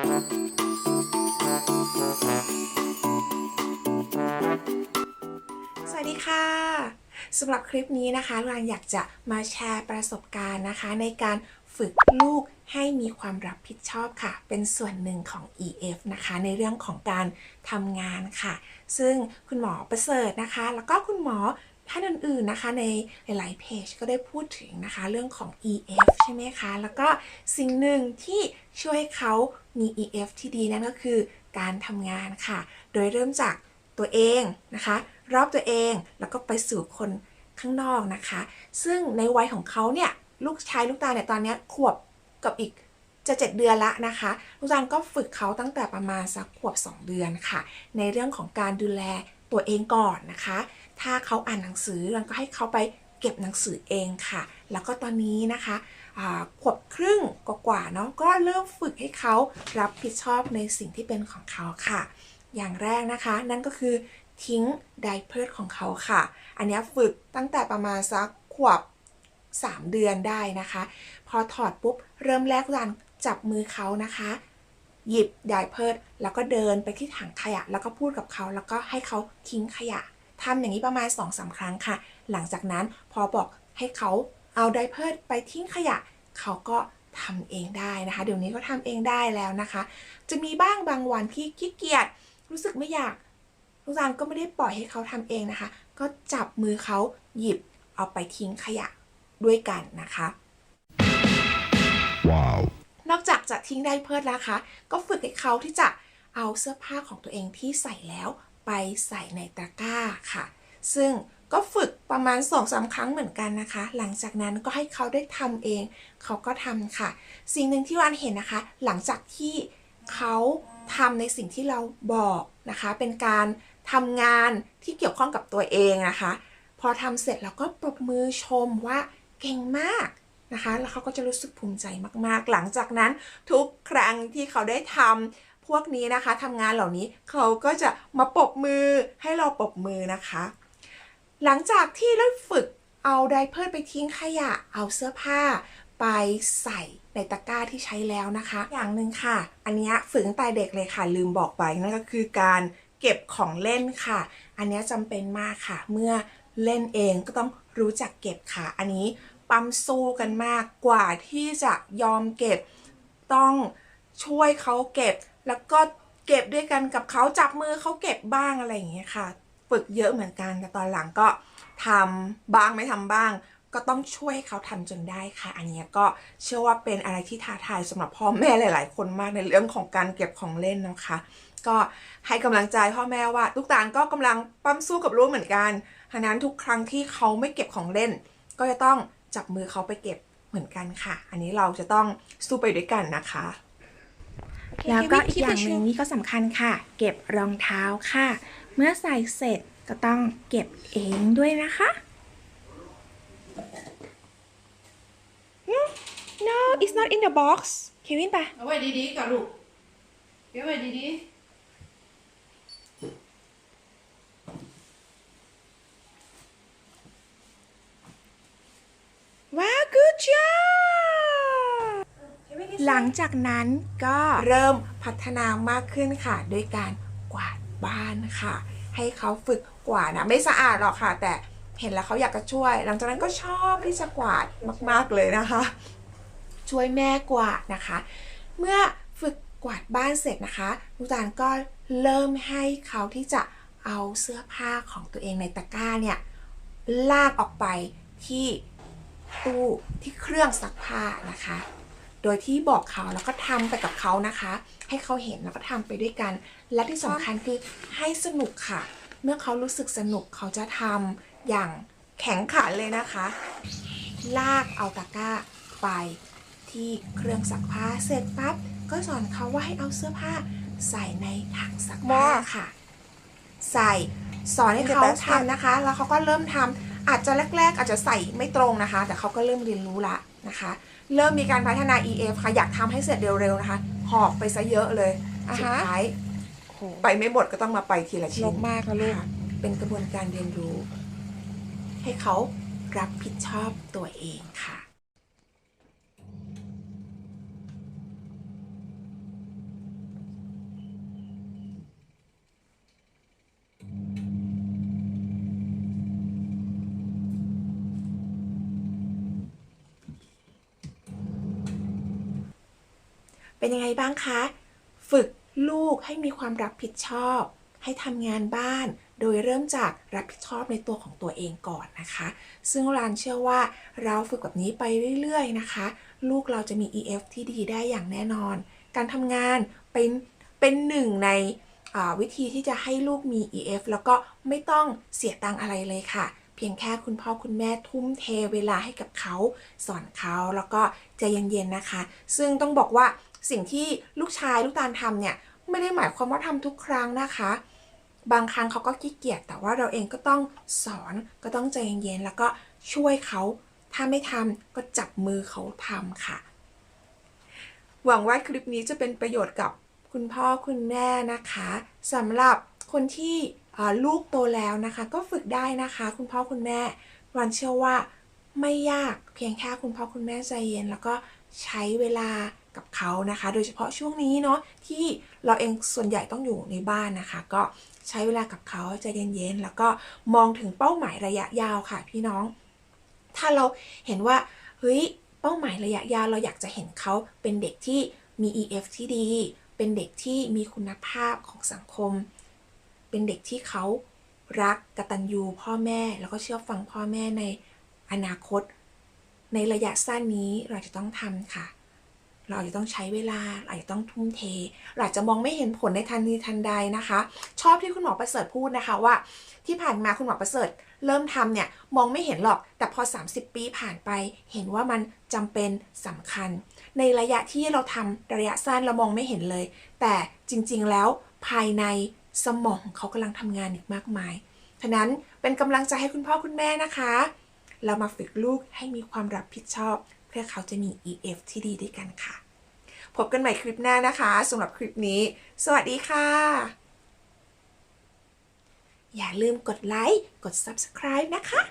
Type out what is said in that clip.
สวัสดีค่ะสำหรับคลิปนี้นะคะรางอยากจะมาแชร์ประสบการณ์นะคะ ในการฝึกลูกให้มีความรับผิดชอบค่ะ เป็นส่วนหนึ่งของ EF นะคะ ในเรื่องของการทำงานค่ะ ซึ่งคุณหมอประเสริฐนะคะ แล้วก็คุณหมอ ท่านอื่นๆนะคะในหลายๆเพจก็ได้พูดถึงนะคะเรื่องของ EF ใช่ไหมคะ แล้วก็สิ่งหนึ่งที่ช่วยให้เขามี EF ที่ดีนั่นก็คือการทำงานค่ะ โดยเริ่มจากตัวเองนะคะ รอบตัวเองแล้วก็ไปสู่คนข้างนอกนะคะ ซึ่งในวัยของเขาเนี่ยลูกชายลูกตาเนี่ยตอนนี้ขวบกับอีกจะเจ็ดเดือนละนะคะ ลูกตาลก็ฝึกเขาตั้งแต่ประมาณสักขวบ 2 เดือนค่ะ ในเรื่องของการดูแลตัวเองก่อนนะคะ ถ้าเขาอ่านหนังสือเราก็ให้เขาไปเก็บหนังสือเองค่ะ แล้วก็ตอนนี้นะคะขวบครึ่งกว่าๆเนาะก็เริ่มฝึกให้เขารับผิดชอบในสิ่งที่เป็นของเขาค่ะ อย่างแรกนะคะ นั่นก็คือทิ้งไดเพิร์ของเขาค่ะ อันนี้ฝึกตั้งแต่ประมาณสักขวบ 3 เดือนได้นะคะ พอถอดปุ๊บ เริ่มแรกรันจับมือเขานะคะ หยิบไดเพิร์แล้วก็เดินไปที่ถังขยะ แล้วก็พูดกับเขาแล้วก็ให้เขาทิ้งขยะ ทำอย่างนี้ประมาณ2อสาครั้งค่ะ หลังจากนั้นพอบอกให้เขาเอาไดเพิร์ไปทิ้งขยะ เขาก็ทำเองได้นะคะ เดี๋ยวนี้ก็ทำเองได้แล้วนะคะ จะมีบ้างบางวันที่ขี้เกียจรู้สึกไม่อยากลูกตาลก็ไม่ได้ปล่อยให้เขาทำเองนะคะ ก็จับมือเขาหยิบเอาไปทิ้งขยะด้วยกันนะคะ Wow. นอกจากจะทิ้งได้เพิดแล้วคะ ก็ฝึกให้เขาที่จะเอาเสื้อผ้าของตัวเองที่ใส่แล้ว ไปใส่ในตะกร้าค่ะ ซึ่งก็ฝึกประมาณ2อสาครั้งเหมือนกันนะคะ หลังจากนั้นก็ให้เขาได้ทำเอง เขาก็ทำค่ะ สิ่งหนึ่งที่วันเห็นนะคะ หลังจากที่เขาทำในสิ่งที่เราบอกนะคะ เป็นการทำงานที่เกี่ยวข้องกับตัวเองนะคะ พอทำเสร็จเราก็ปรบมือชมว่าเก่งมากนะคะ แล้วเขาก็จะรู้สึกภูมิใจมากๆ หลังจากนั้นทุกครั้งที่เขาได้ทำ พวกนี้นะคะทำงานเหล่านี้เขาก็จะมาปรบมือให้เราปรบมือนะคะ หลังจากที่ได้ฝึกเอาไดเพิร์ไปทิ้งขยะเอาเสื้อผ้าไปใส่ในตะกร้าที่ใช้แล้วนะคะ อย่างหนึ่งค่ะ อันนี้ฝึกตั้งแต่เด็กเลยค่ะ ลืมบอกไปนั่นก็คือการเก็บของเล่นค่ะ อันนี้จำเป็นมากค่ะ เมื่อเล่นเองก็ต้องรู้จักเก็บค่ะ อันนี้ปั๊มสู้กันมากกว่าที่จะยอมเก็บต้องช่วยเขาเก็บ แล้วก็เก็บด้วยกันกับเขาจับมือเขาเก็บบ้างอะไรอย่างเงี้ยค่ะฝึกเยอะเหมือนกันแต่ตอนหลังก็ทำบ้างไม่ทำบ้าง ก็ต้องช่วยเขาทำจนได้ค่ะ อันเนี้ยก็เชื่อว่าเป็นอะไรที่ท้าทายสำหรับพ่อแม่หลาย ๆ คนมากในเรื่องของการเก็บของเล่นนะคะ ก็ให้กำลังใจพ่อแม่ว่าลูกตาลก็กำลังปั้มสู้กับลูกเหมือนกันฉะนั้นทุกครั้งที่เขาไม่เก็บของเล่น ก็จะต้องจับมือเขาไปเก็บเหมือนกันค่ะ อันนี้เราจะต้องสู้ไปด้วยกันนะคะ แล้วก็อีกอย่างหนึ่งนี่ก็สำคัญค่ะ เก็บรองเท้าค่ะ เมื่อใส่เสร็จก็ต้องเก็บเองด้วยนะคะ no it's not in the box เควินไปเอาไว้ดีๆก่อนลูกเก็บไว้ดีว้าว good job หลังจากนั้นก็เริ่มพัฒนามากขึ้นค่ะด้วยการกวาดบ้านค่ะ ให้เขาฝึกกวาดนะไม่สะอาดหรอกค่ะ แต่เห็นแล้วเขาอยากจะช่วย หลังจากนั้นก็ชอบที่จะกวาดมาก ๆเลยนะคะ ช่วยแม่กวาดนะคะ เมื่อฝึกกวาดบ้านเสร็จนะคะลูกตาลก็เริ่มให้เขาที่จะเอาเสื้อผ้าของตัวเองในตะกร้าเนี่ยลากออกไปที่ตู้ที่เครื่องซักผ้านะคะ โดยที่บอกเขาแล้วก็ทำไปกับเขานะคะ ให้เขาเห็นแล้วก็ทำไปด้วยกัน และที่สำคัญคือให้สนุกค่ะ เมื่อเขารู้สึกสนุกเขาจะทำอย่างแข็งขันเลยนะคะ ลากเอาตะกร้าไปที่เครื่องซักผ้าเสร็จปั๊บก็สอนเขาว่าให้เอาเสื้อผ้าใส่ในถังซักผ้าค่ะ ใส่สอนให้เขาทำนะคะ แล้วเขาก็เริ่มทำ อาจจะแรก ๆ อาจจะใส่ไม่ตรงนะคะ แต่เขาก็เริ่มเรียนรู้ละนะคะ เริ่มมีการพัฒนา EF ค่ะ อยากทำให้เสร็จเร็วๆนะคะ หอบไปซะเยอะเลยอ่าสุดฮะท้ายโหไปไม่หมดก็ต้องมาไปทีละชิ้ลนกมากนะลูกค่ะเป็นกระบวนการเรียนรู้ ให้เขารับผิดชอบตัวเองค่ะ เป็นยังไงบ้างคะ ฝึกลูกให้มีความรับผิดชอบ ให้ทำงานบ้าน โดยเริ่มจากรับผิดชอบในตัวของตัวเองก่อนนะคะ ซึ่งรานเชื่อว่าเราฝึกแบบนี้ไปเรื่อยๆนะคะ ลูกเราจะมี EF ที่ดีได้อย่างแน่นอน การทำงานเป็นเป็นหนึ่งในวิธีที่จะให้ลูกมี EF แล้วก็ไม่ต้องเสียตังอะไรเลยค่ะ เพียงแค่คุณพ่อคุณแม่ทุ่มเทเวลาให้กับเขา สอนเขาแล้วก็ใจเย็นๆนะคะ ซึ่งต้องบอกว่า สิ่งที่ลูกชายลูกตาลทำเนี่ยไม่ได้หมายความว่าทำทุกครั้งนะคะ บางครั้งเขาก็ขี้เกียจแต่ว่าเราเองก็ต้องสอนก็ต้องใจเย็นๆแล้วก็ช่วยเขาถ้าไม่ทำก็จับมือเขาทำค่ะ หวังว่าคลิปนี้จะเป็นประโยชน์กับคุณพ่อคุณแม่นะคะสำหรับคนที่ลูกโตแล้วนะคะ ก็ฝึกได้นะคะ คุณพ่อคุณแม่วันเชื่อว่าไม่ยากเพียงแค่คุณพ่อคุณแม่ใจเย็น แล้วก็ใช้เวลา กับเขานะคะ โดยเฉพาะช่วงนี้เนาะที่เราเองส่วนใหญ่ต้องอยู่ในบ้านนะคะ ก็ใช้เวลากับเขาใจเย็นๆแล้วก็มองถึงเป้าหมายระยะยาวค่ะ พี่น้อง ถ้าเราเห็นว่าเฮ้ยเป้าหมายระยะยาวเราอยากจะเห็นเขาเป็นเด็กที่มี EF ที่ดี เป็นเด็กที่มีคุณภาพของสังคม เป็นเด็กที่เขารักกตัญญูพ่อแม่ แล้วก็เชื่อฟังพ่อแม่ในอนาคต ในระยะสั้นนี้เราจะต้องทำค่ะ เราอาจจะต้องใช้เวลาเราอาจจะต้องทุ่มเทเราอาจจะมองไม่เห็นผลในทันทีทันใดนะคะ ชอบที่คุณหมอประเสริฐพูดนะคะว่า ที่ผ่านมาคุณหมอประเสริฐ เริ่มทำเนี่ยมองไม่เห็นหรอก แต่พอ 30 ปีผ่านไป เห็นว่ามันจำเป็นสำคัญ ในระยะที่เราทำระยะสั้นเรามองไม่เห็นเลย แต่จริงๆแล้วภายในสมองของเขากำลังทำงานอีกมากมายฉะนั้นเป็นกำลังใจให้คุณพ่อคุณแม่นะคะ เรามาฝึกลูกให้มีความรับผิดชอบ เพื่อเขาจะมี EF ที่ดีด้วยกันค่ะ พบกันใหม่คลิปหน้านะคะสำหรับคลิปนี้ สวัสดีค่ะ อย่าลืมกดไลค์ กด Subscribe นะคะ